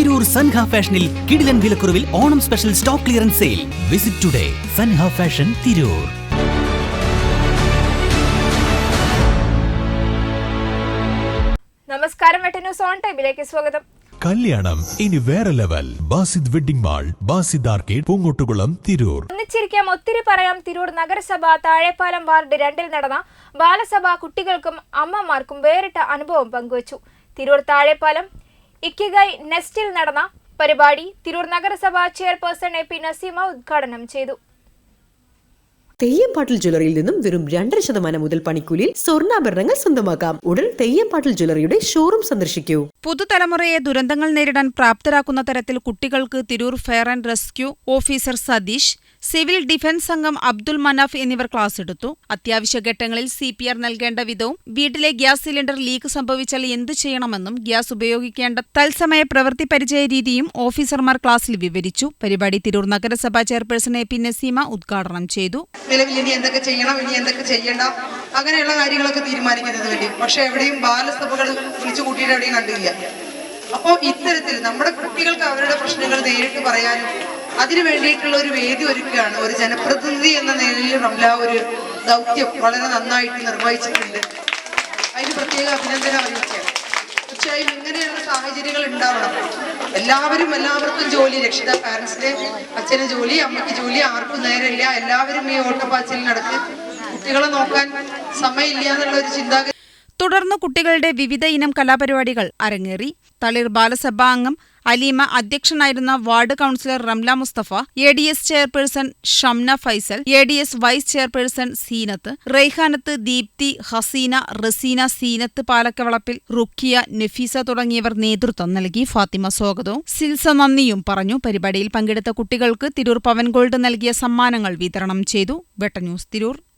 തിരൂർ സൻഹ ഫാഷനിൽ കിടിലൻ വിലക്കുറവിൽ Onam special stock clearance sale. Visit today Sanha fashion Tirur. നമസ്കാരം വെട്ട ന്യൂസ് ഓൺ ടൈമിലേക്ക് സ്വാഗതം. കല്യാണം ഇനി വേറെ level. Basid wedding mall Basid arcade Poongottukulam Tirur. ഒന്നിച്ചിരിക്കാം ഒത്തിരി പറയാം തിരൂർ നഗരസഭ താഴെപ്പാലം വാർഡ് രണ്ടിൽ നടന്ന ബാലസഭ കുട്ടികൾക്കും അമ്മമാർക്കും വേറിട്ട അനുഭവം പങ്കുവച്ചു. തിരൂർ താഴെപ്പാലം ഇക്കിഗൈ നെസ്റ്റിൽ നടന്ന പരിപാടി തിരൂർ നഗരസഭ ചെയർപേഴ്സൺ എ പി നസീമ ഉദ്ഘാടനം ചെയ്തു. തെയ്യംപാട്ടിൽ ജ്വല്ലറിയിൽ നിന്നും വെറും രണ്ടര ശതമാനം മുതൽ പണിക്കൂലിയിൽ സ്വർണാഭരണങ്ങൾ സ്വന്തമാക്കാം. ഉടൻ തെയ്യംപാട്ടിൽ ജ്വല്ലറിയുടെ ഷോറൂം സന്ദർശിക്കൂ. പുതുതലമുറയെ ദുരന്തങ്ങൾ നേരിടാൻ പ്രാപ്തരാക്കുന്ന തരത്തിൽ കുട്ടികൾക്ക് Tirur fire and rescue officer Satheesh civil defence അംഗം അബ്ദുൽ മനാഫ് എന്നിവർ ക്ലാസ് എടുത്തു. അത്യാവശ്യ ഘട്ടങ്ങളിൽ സി പി ആർ നൽകേണ്ട വിധവും വീട്ടിലെ ഗ്യാസ് സിലിണ്ടർ ലീക്ക് സംഭവിച്ചാൽ എന്തു ചെയ്യണമെന്നും ഗ്യാസ് ഉപയോഗിക്കേണ്ട തത്സമയ പ്രവൃത്തി പരിചയ രീതിയും ഓഫീസർമാർ ക്ലാസ്സിൽ വിവരിച്ചു. പരിപാടി തിരൂർ നഗരസഭാ ചെയർപേഴ്സൺ എ പി നസീമ ഉദ്ഘാടനം ചെയ്തു. നിലവിൽ ഇനി എന്തൊക്കെ ചെയ്യണം ഇനി എന്തൊക്കെ ചെയ്യണ്ട അങ്ങനെയുള്ള കാര്യങ്ങളൊക്കെ തീരുമാനിക്കുന്നത് വേണ്ടി. പക്ഷെ എവിടെയും ബാലസഭകൾ വിളിച്ചു കൂട്ടിയിട്ട് എവിടെയും കണ്ടില്ല. അപ്പോൾ ഇത്തരത്തിൽ നമ്മുടെ കുട്ടികൾക്ക് അവരുടെ പ്രശ്നങ്ങൾ നേരിട്ട് പറയാനും അതിനു വേണ്ടിയിട്ടുള്ള ഒരു വേദി ഒരുക്കുകയാണ്. ഒരു ജനപ്രതിനിധി എന്ന നിലയിൽ റംല ഒരു ദൗത്യം വളരെ നന്നായിട്ട് നിർവഹിച്ചിട്ടുണ്ട്. അതിന് പ്രത്യേക അഭിനന്ദനം അറിയിക്കുകയാണ്. സാഹചര്യങ്ങൾ ഉണ്ടാവണം. എല്ലാവരും എല്ലാവർക്കും ജോലി രക്ഷിത പാരൻസിന്റെ അച്ഛന് ജോലി അമ്മയ്ക്ക് ജോലി ആർക്കും നേരമില്ല. എല്ലാവരും ഈ ഓട്ടപ്പാച്ചിൽ നടക്ക് കുട്ടികളെ നോക്കാൻ സമയമില്ല എന്നുള്ള ഒരു ചിന്താഗതി തുടർന്ന് കുട്ടികളുടെ വിവിധ ഇനം കലാപരിപാടികൾ അരങ്ങേറി. തളിർ ബാലസഭാ അംഗം Aleema അധ്യക്ഷനായിരുന്ന ward councillor Ramla Musthafa A D S chairperson Shamna Faisal A D S vice chairperson Seenath Raihanath Deepthi Haseena Raseena Seenath Palakkavalappil Rukhiya Nafeesa തുടങ്ങിയവർ നേതൃത്വം നൽകി ഫാത്തിമ സ്വാഗതവും. സിൽസ നന്ദിയും പറഞ്ഞു. പരിപാടിയിൽ പങ്കെടുത്ത കുട്ടികൾക്ക് തിരൂർ പവൻ ഗോൾഡ് നൽകിയ സമ്മാനങ്ങൾ വിതരണം ചെയ്തു. വെട്ടന്യൂസ് തിരൂർ.